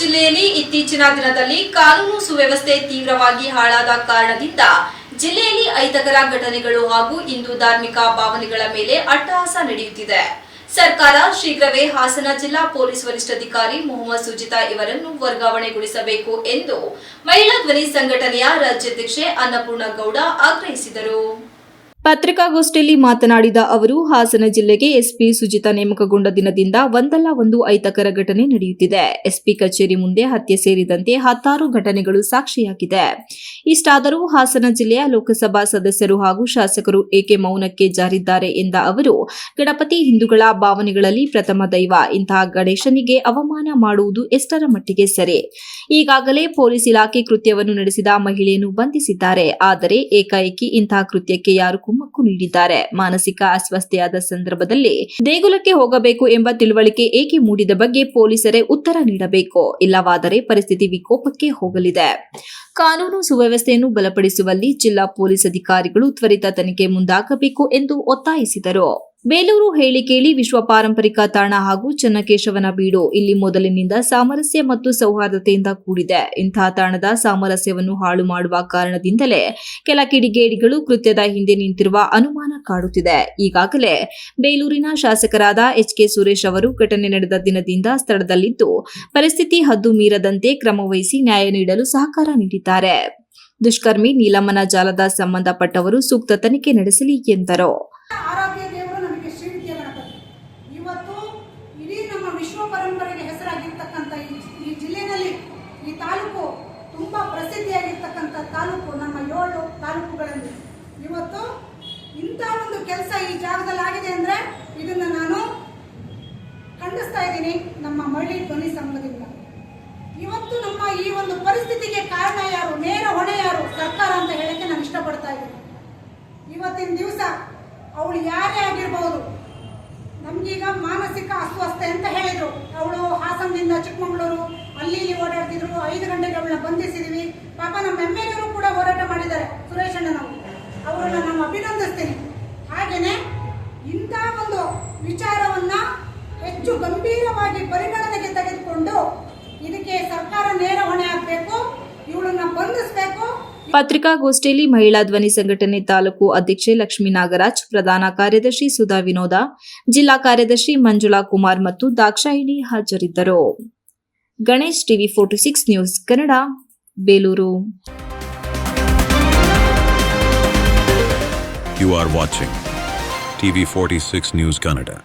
ಜಿಲ್ಲೆಯಲ್ಲಿ ಇತ್ತೀಚಿನ ದಿನದಲ್ಲಿ ಕಾನೂನು ಸುವ್ಯವಸ್ಥೆ ತೀವ್ರವಾಗಿ ಹಾಳಾದ ಕಾರಣದಿಂದ ಜಿಲ್ಲೆಯಲ್ಲಿ ಅಹಿತಕರ ಘಟನೆಗಳು ಹಾಗೂ ಹಿಂದೂ ಧಾರ್ಮಿಕ ಭಾವನೆಗಳ ಮೇಲೆ ಅಟ್ಟಹಾಸ ನಡೆಯುತ್ತಿದೆ. ಸರ್ಕಾರ ಶೀಘ್ರವೇ ಹಾಸನ ಜಿಲ್ಲಾ ಪೊಲೀಸ್ ವರಿಷ್ಠಾಧಿಕಾರಿ ಮೊಹಮ್ಮದ್ ಸುಜಿತಾ ಇವರನ್ನು ವರ್ಗಾವಣೆಗೊಳಿಸಬೇಕು ಎಂದು ಮಹಿಳಾ ಧ್ವನಿ ಸಂಘಟನೆಯ ರಾಜ್ಯಾಧ್ಯಕ್ಷೆ ಅನ್ನಪೂರ್ಣ ಗೌಡ ಆಗ್ರಹಿಸಿದರು. ಪತ್ರಿಕಾಗೋಷ್ಠಿಯಲ್ಲಿ ಮಾತನಾಡಿದ ಅವರು, ಹಾಸನ ಜಿಲ್ಲೆಗೆ ಎಸ್ಪಿ ಸುಜಿತಾ ನೇಮಕಗೊಂಡ ದಿನದಿಂದ ಒಂದಲ್ಲ ಒಂದು ಅಹಿತಕರ ಘಟನೆ ನಡೆಯುತ್ತಿದೆ. ಎಸ್ಪಿ ಕಚೇರಿ ಮುಂದೆ ಹತ್ಯೆ ಸೇರಿದಂತೆ ಹತ್ತಾರು ಘಟನೆಗಳು ಸಾಕ್ಷಿಯಾಗಿದೆ. ಇಷ್ಟಾದರೂ ಹಾಸನ ಜಿಲ್ಲೆಯ ಲೋಕಸಭಾ ಸದಸ್ಯರು ಹಾಗೂ ಶಾಸಕರು ಏಕೆ ಮೌನಕ್ಕೆ ಜಾರಿದ್ದಾರೆ ಎಂದ ಅವರು, ಗಣಪತಿ ಹಿಂದೂಗಳ ಭಾವನೆಗಳಲ್ಲಿ ಪ್ರಥಮ ದೈವ, ಇಂತಹ ಗಣೇಶನಿಗೆ ಅವಮಾನ ಮಾಡುವುದು ಎಷ್ಟರ ಮಟ್ಟಿಗೆ ಸರಿ? ಈಗಾಗಲೇ ಪೊಲೀಸ್ ಇಲಾಖೆ ಕೃತ್ಯವನ್ನು ನಡೆಸಿದ ಮಹಿಳೆಯನ್ನು ಬಂಧಿಸಿದ್ದಾರೆ. ಆದರೆ ಏಕಾಏಕಿ ಇಂತಹ ಕೃತ್ಯಕ್ಕೆ ಯಾರು ಕುಮ್ಮಕ್ಕು ನೀಡಿದ್ದಾರೆ. ಮಾನಸಿಕ ಅಸ್ವಸ್ಥೆಯಾದ ಸಂದರ್ಭದಲ್ಲಿ ದೇಗುಲಕ್ಕೆ ಹೋಗಬೇಕು ಎಂಬ ತಿಳುವಳಿಕೆ ಏಕೆ ಮೂಡಿದ ಬಗ್ಗೆ ಪೊಲೀಸರೇ ಉತ್ತರ ನೀಡಬೇಕು. ಇಲ್ಲವಾದರೆ ಪರಿಸ್ಥಿತಿ ವಿಕೋಪಕ್ಕೆ ಹೋಗಲಿದೆ. ಕಾನೂನು ಸುವ್ಯವಸ್ಥೆಯನ್ನು ಬಲಪಡಿಸುವಲ್ಲಿ ಜಿಲ್ಲಾ ಪೊಲೀಸ್ ಅಧಿಕಾರಿಗಳು ತ್ವರಿತ ತನಿಖೆ ಮುಂದಾಗಬೇಕು ಎಂದು ಒತ್ತಾಯಿಸಿದರು. ಬೇಲೂರು ಹೇಳಿ ಕೇಳಿ ವಿಶ್ವ ಪಾರಂಪರಿಕ ತಾಣ ಹಾಗೂ ಚನ್ನಕೇಶವನ ಬೀಡು ಇಲ್ಲಿ ಮೊದಲಿನಿಂದ ಸಾಮರಸ್ಯ ಮತ್ತು ಸೌಹಾರ್ದತೆಯಿಂದ ಕೂಡಿದೆ. ಇಂತಹ ತಾಣದ ಸಾಮರಸ್ಯವನ್ನು ಹಾಳು ಮಾಡುವ ಕಾರಣದಿಂದಲೇ ಕೆಲ ಕಿಡಿಗೇಡಿಗಳು ಕೃತ್ಯದ ಹಿಂದೆ ನಿಂತಿರುವ ಅನುಮಾನ ಕಾಡುತ್ತಿದೆ. ಈಗಾಗಲೇ ಬೇಲೂರಿನ ಶಾಸಕರಾದ ಎಚ್ ಕೆ ಸುರೇಶ್ ಅವರು ಘಟನೆ ನಡೆದ ದಿನದಿಂದ ಸ್ಥಳದಲ್ಲಿದ್ದು, ಪರಿಸ್ಥಿತಿ ಹದ್ದು ಮೀರದಂತೆ ಕ್ರಮವಹಿಸಿ ನ್ಯಾಯ ನೀಡಲು ಸಹಕಾರ ನೀಡಿದ್ದಾರೆ. ದುಷ್ಕರ್ಮಿ ನೀಲಮ್ಮನ ಜಾಲದ ಸಂಬಂಧಪಟ್ಟವರು ಸೂಕ್ತ ತನಿಖೆ ನಡೆಸಲಿ ಎಂದರು. ಹೆಸರಾಗಿರ್ತಕ್ಕಂಥ ಈ ಜಿಲ್ಲೆಯಲ್ಲಿ ಈ ತಾಲೂಕು ತುಂಬ ಪ್ರಸಿದ್ಧಿಯಾಗಿರ್ತಕ್ಕಂಥ ತಾಲೂಕು, ನಮ್ಮ ಏಳು ತಾಲೂಕುಗಳಲ್ಲಿ. ಇವತ್ತು ಇಂಥ ಒಂದು ಕೆಲಸ ಈ ಜಾಗದಲ್ಲಿ ಆಗಿದೆ ಅಂದರೆ ಇದನ್ನು ನಾನು ಖಂಡಿಸ್ತಾ ಇದ್ದೀನಿ ನಮ್ಮ ಮಳ್ಳಿ ಧ್ವನಿ ಸಂಘದಿಂದ. ಇವತ್ತು ನಮ್ಮ ಈ ಒಂದು ಪರಿಸ್ಥಿತಿಗೆ ಕಾರಣ ಯಾರು? ನೇರ ಹೊಣೆ ಯಾರು? ಸರ್ಕಾರ ಅಂತ ಹೇಳಕ್ಕೆ ನಾನು ಇಷ್ಟಪಡ್ತಾ ಇದ್ದೀನಿ. ಇವತ್ತಿನ ದಿವಸ ಅವಳು ಯಾರೇ ಆಗಿರ್ಬೋದು, ನಮಗೀಗ ಮಾನಸಿಕ ಅಸ್ವಸ್ಥೆ ಹಾಸನದಿಂದ ಚಿಕ್ಕಮಗಳೂರು ಅಲ್ಲಿ ಇಲ್ಲಿ ಓಡಾಡ್ತಿದ್ರು, ಐದು ಗಂಟೆಗೆ ಅವಳನ್ನ ಬಂಧಿಸಿದೀವಿ. ಪಾಪ ನಮ್ಮ ಎಂ ಎಲ್ ಕೂಡ ಹೋರಾಟ ಮಾಡಿದ್ದಾರೆ ಸುರೇಶ್ ಅಣ್ಣನವರು. ಅವರನ್ನ ನಾವು ಅಭಿನಂದಿಸ್ತೀನಿ. ಹಾಗೇನೆ ಇಂಥ ಒಂದು ವಿಚಾರವನ್ನ ಹೆಚ್ಚು ಗಂಭೀರವಾಗಿ ಪರಿಗಣನೆಗೆ ಪತ್ರಿಕಾಗೋಷ್ಠಿಯಲ್ಲಿ ಮಹಿಳಾ ಧ್ವನಿ ಸಂಘಟನೆ ತಾಲೂಕು ಅಧ್ಯಕ್ಷೆ ಲಕ್ಷ್ಮೀ ನಾಗರಾಜ್, ಪ್ರಧಾನ ಕಾರ್ಯದರ್ಶಿ ಸುಧಾ ವಿನೋದ, ಜಿಲ್ಲಾ ಕಾರ್ಯದರ್ಶಿ ಮಂಜುಳಾ ಕುಮಾರ್ ಮತ್ತು ದಾಕ್ಷಾಯಿಣಿ ಹಾಜರಿದ್ದರು Ganesh TV forty six news Kannada, Belur you You are watching TV46 News Kannada.